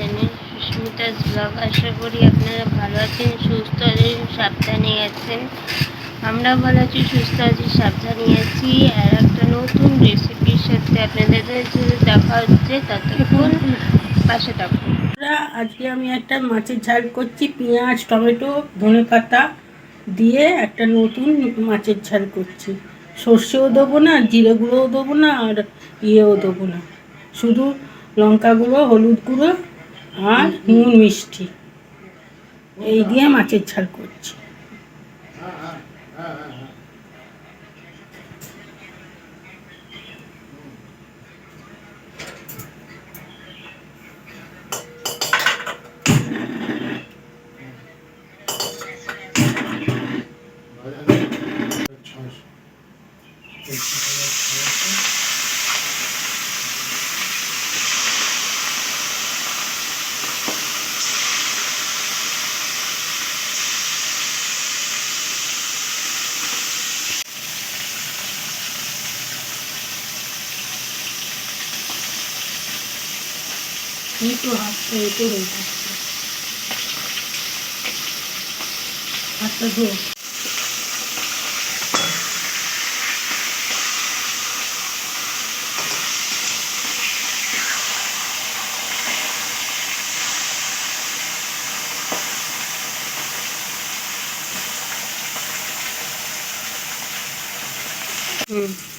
Channel Susmita's blog আশা করি আপনারা ভালো আছেন, সুস্থ আছেন, সাবধানে আছেন। আমরা ভালো আছি, সুস্থ আছি, সাবধানে আছি। আর একটা নতুন রেসিপির সাথে আপনাদের দেখা হচ্ছে, ততক্ষণ পাশে থাকুন। আজকে আমি একটা মাছের ঝাল করছি, পেঁয়াজ, টমেটো, ধনে পাতা দিয়ে একটা নতুন মাছের ঝাল করছি। সর্ষেও দেবো না, জিরে গুঁড়োও দেবো না, আর ইয়েও দেবো না। শুধু লঙ্কা গুঁড়ো হলুদ গুঁড়ো আর নুন মিষ্টি। এই দিয়ে মাছের ঝাল করছি। একটু হাতটা এতে হয়ে যাচ্ছে হাতটা ধো।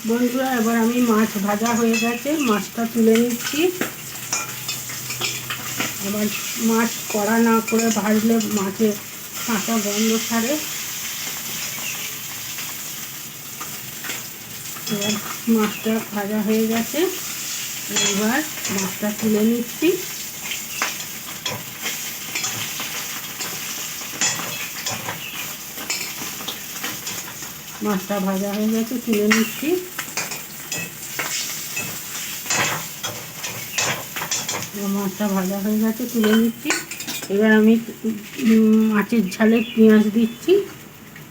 বন্ধুরা, এবার আমি মাছ ভাজা হয়ে গেছে। মাছটা তুলে নিচ্ছি। এবার মাছ কড়া না করে ভাজলে মাছের কাঁচা গন্ধ ছাড়ে। এবার মাছটা ভাজা হয়ে গেছে। এবার মাছটা তুলে নিচ্ছি। মাছটা ভাজা হয়ে গেছে, তুলে নিচ্ছি। মাছটা ভাজা হয়ে গেছে তুলে নিচ্ছি। এবার আমি মাছের ঝালে পেঁয়াজ দিচ্ছি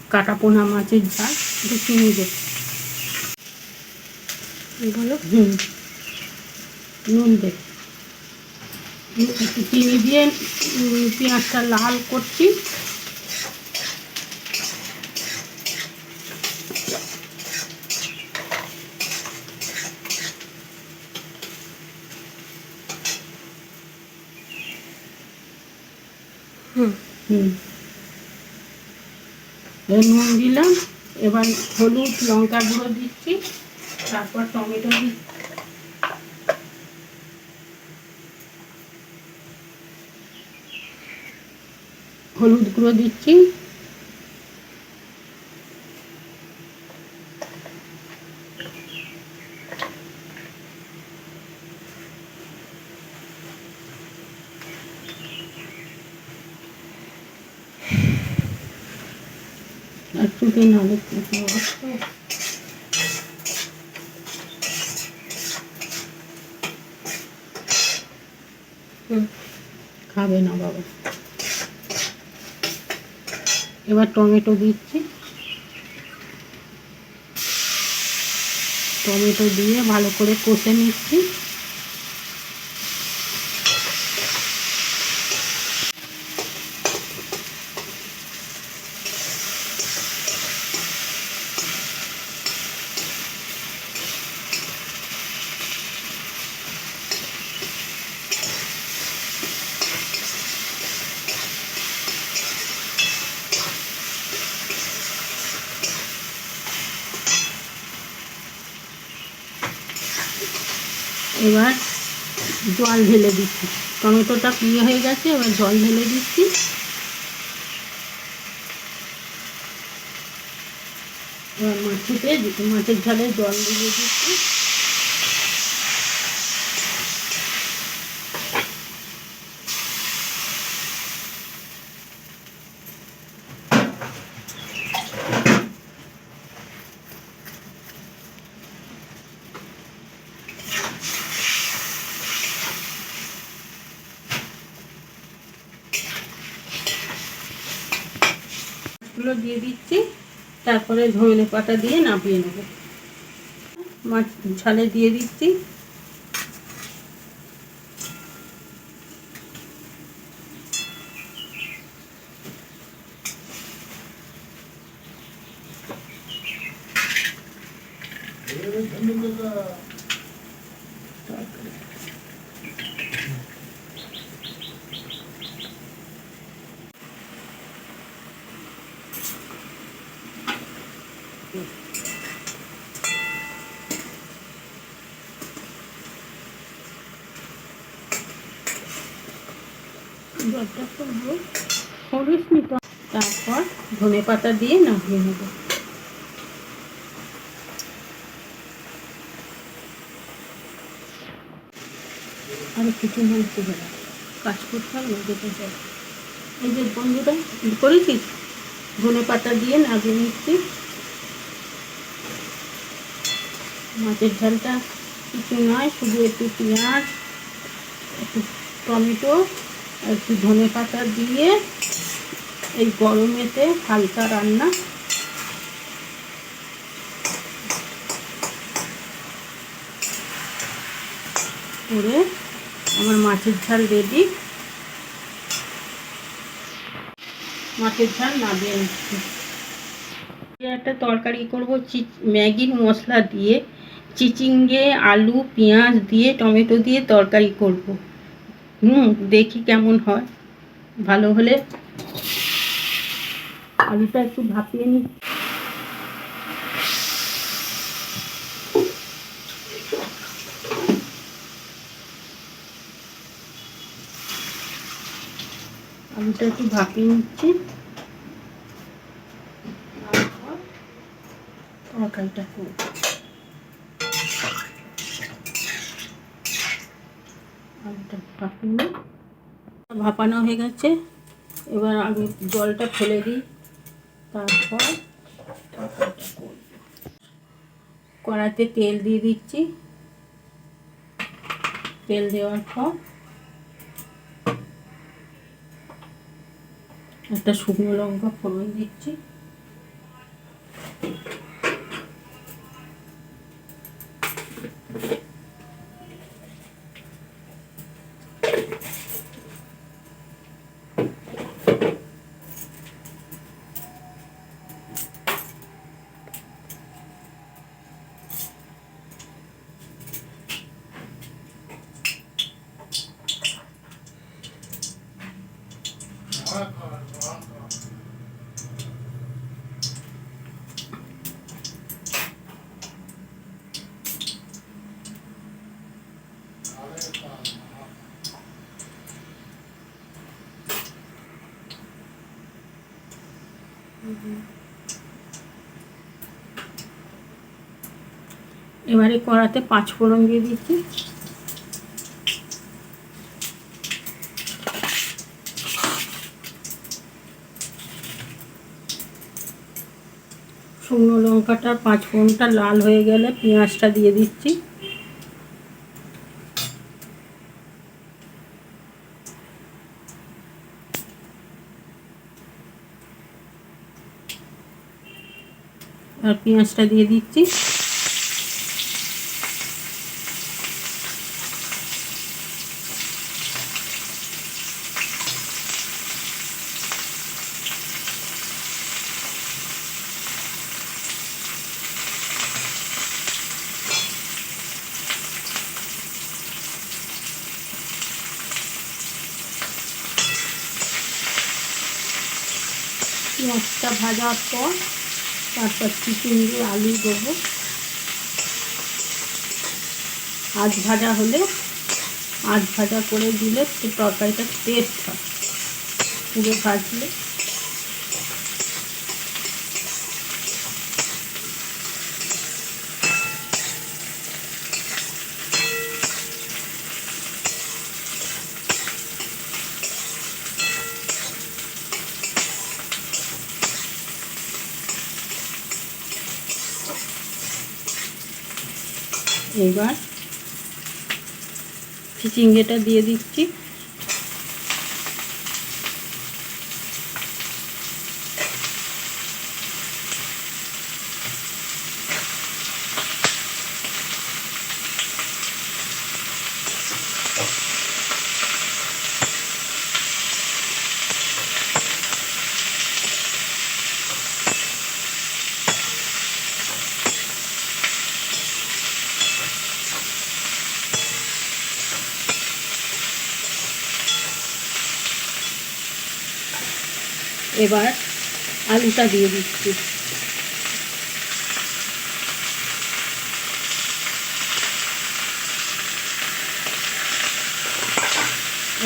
কাটা পোনা মাছের ঝাল একটু চিনি দেব। বলো? হুম। নুন দেব। চিনি দিয়ে পেঁয়াজটা লাল করছি। হুম। নুন দিলাম এবার হলুদ লঙ্কা গুঁড়ো দিচ্ছি তারপর টমেটো দিচ্ছি। হলুদ গুঁড়ো দিচ্ছি। একটু দিন হুম, খাবে না বাবা। এবার টমেটো দিচ্ছি। টমেটো দিয়ে ভালো করে কষে নিচ্ছি। এবার জল ঢেলে দিচ্ছি। টমেটোটা ইয়ে হয়ে গেছে, এবার জল ঢেলে দিচ্ছি। এবার মাছিতে মাছের ঝালে জল দিয়ে দিচ্ছি। দিয়ে দিচ্ছি। তারপরে ধনে পাতা দিয়ে নাপিয়ে নেব। মাছ ঝালে দিয়ে দিচ্ছি। Thank you. জলটা করব। করিস নি তারপর ধনে পাতা দিয়ে নামিয়ে নেব। আরও কিছু কাজ করতে হবে যেতে চাই এই যে বন্ধুরা করেছিস? ধনে পাতা দিয়ে নামিয়ে নিচ্ছি। মাছের ঝালটা কিছু নয়, শুধু একটু পেঁয়াজ, একটু টমেটো একটু ধনে পাতা দিয়ে এই গরমেতে হালকা রান্না। করে আমার মাছের ঝাল রেডি মাছের ঝাল নামিয়ে নিচ্ছি। একটা তরকারি করব ম্যাগির মশলা দিয়ে। চিচিঙ্গে, আলু, পেঁয়াজ দিয়ে, টমেটো দিয়ে তরকারি করব। হুম, দেখি কেমন হয়। ভালো হলে আলুটা একটু ভাপিয়ে নিই। আলুটা একটু ভাপিয়ে নিচ্ছি। তরকারিটা ভাপানো হয়ে গেছে। এবার আমি জলটা ফেলে দিই। তারপর কড়াতে তেল দিয়ে দিচ্ছি। তেল দেওয়ার পর একটা শুকনো লঙ্কা ফোড়ন দিচ্ছি। এবারে কড়াতে পাঁচ ফোড়ন দিয়ে দিচ্ছি। শুকনো লঙ্কাটা পাঁচ ফোড়নটা লাল হয়ে গেলে পেঁয়াজটা দিয়ে দিচ্ছি। আর পেঁয়াজটা দিয়ে দিচ্ছি পেঁয়াজটা ভাজার পর তারপর চিকেন দিয়ে আলু দেবো। আজ ভাজা হলে আজ ভাজা করে দিলে তরকারিটা টেস্ট হয়। পুরো ভাজলে এবার চিচিঙ্গেটা দিয়ে দিচ্ছি। এবার আলুটা দিয়ে দিচ্ছি।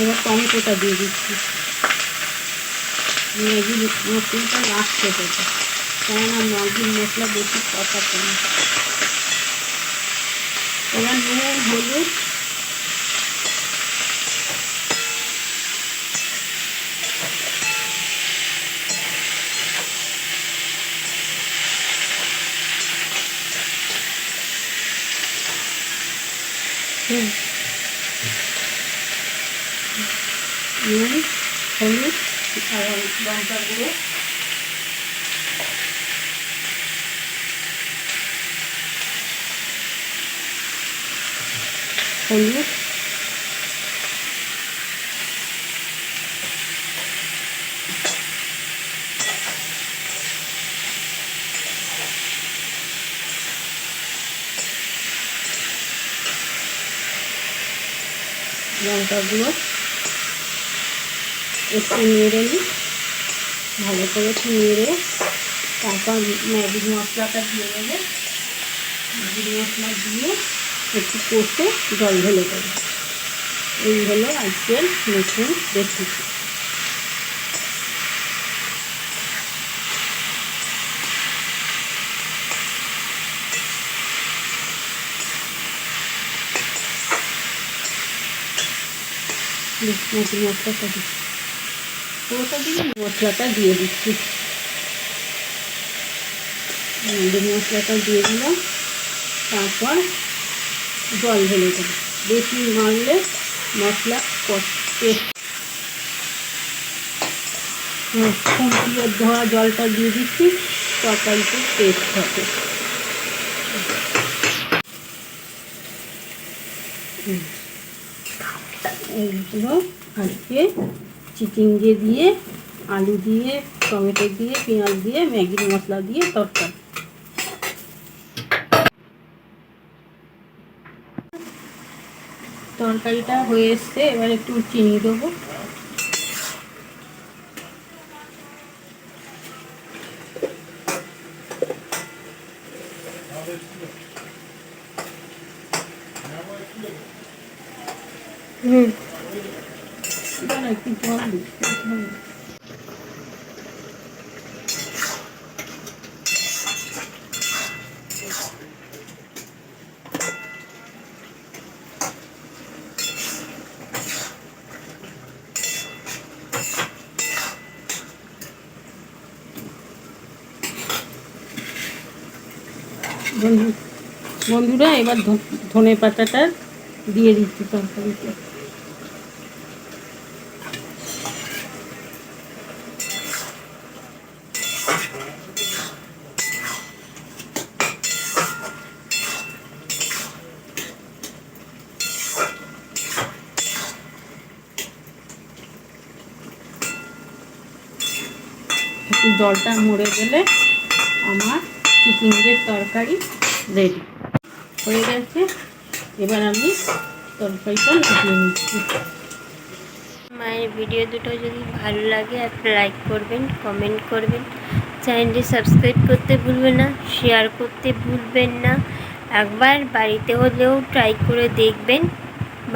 এবার টমেটোটা দিয়ে দিচ্ছি। ম্যাগি মশলাটা লাস্টে দেবো। কেননা ম্যাগির মশলা বেশি না। এবার নুন, হলুদ হুম নুন হলুদ আর লঙ্কা গুঁড়ো হলুদ লঙ্কা একটু নেড়ে নিই। ভালো করে একটু নেড়ে তারপর ম্যাগি মশলাটা দিয়ে দেবে। ম্যাগি মশলা দিয়ে একটু কষে জল ঢেলে দেবে। এই হলো আজকের নতুন রেসিপি মশলাটা পুরোটা দিয়ে মশলাটা দিয়ে দিচ্ছি। মশলাটা দিয়ে দিলাম, তারপর জল ঢেলে দেবো। বেশি মারলে মশলা টেস্ট ধোয়া জলটা দিয়ে দিচ্ছি, তরকারিতে টেস্ট হবে। হুম। এইগুলো আজকে চিচিঙ্গে দিয়ে, আলু দিয়ে, টমেটো দিয়ে, পেঁয়াজ দিয়ে, ম্যাগি মশলা দিয়ে তরকারি। তরকারিটা হয়ে এসছে, এবার একটু চিনি দেবো। বন্ধু বন্ধুরা এবার ধনে পাতাটা দিয়ে দিচ্ছি তরকারিতে। জলটা মরে গেলে আমার চিচিঙ্গের তরকারি রেডি হয়ে গেছে। এবার আমি তরকারিটা নামিয়ে নিচ্ছি। মায়ের ভিডিও দুটো যদি ভালো লাগে, একটা লাইক করবেন কমেন্ট করবেন। চ্যানেলটি সাবস্ক্রাইব করতে ভুলবেন না শেয়ার করতে ভুলবেন না। একবার বাড়িতে হলেও ট্রাই করে দেখবেন।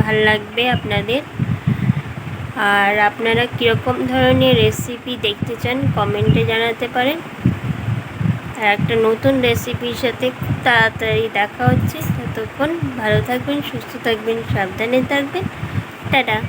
ভালো লাগবে আপনাদের। আর আপনারা কীরকম ধরনের রেসিপি দেখতে চান কমেন্টে জানাতে পারেন। আর একটা নতুন রেসিপির সাথে খুব তাড়াতাড়ি দেখা হচ্ছে। ততক্ষণ ভালো থাকবেন, সুস্থ থাকবেন, সাবধানে থাকবেন। টাটা!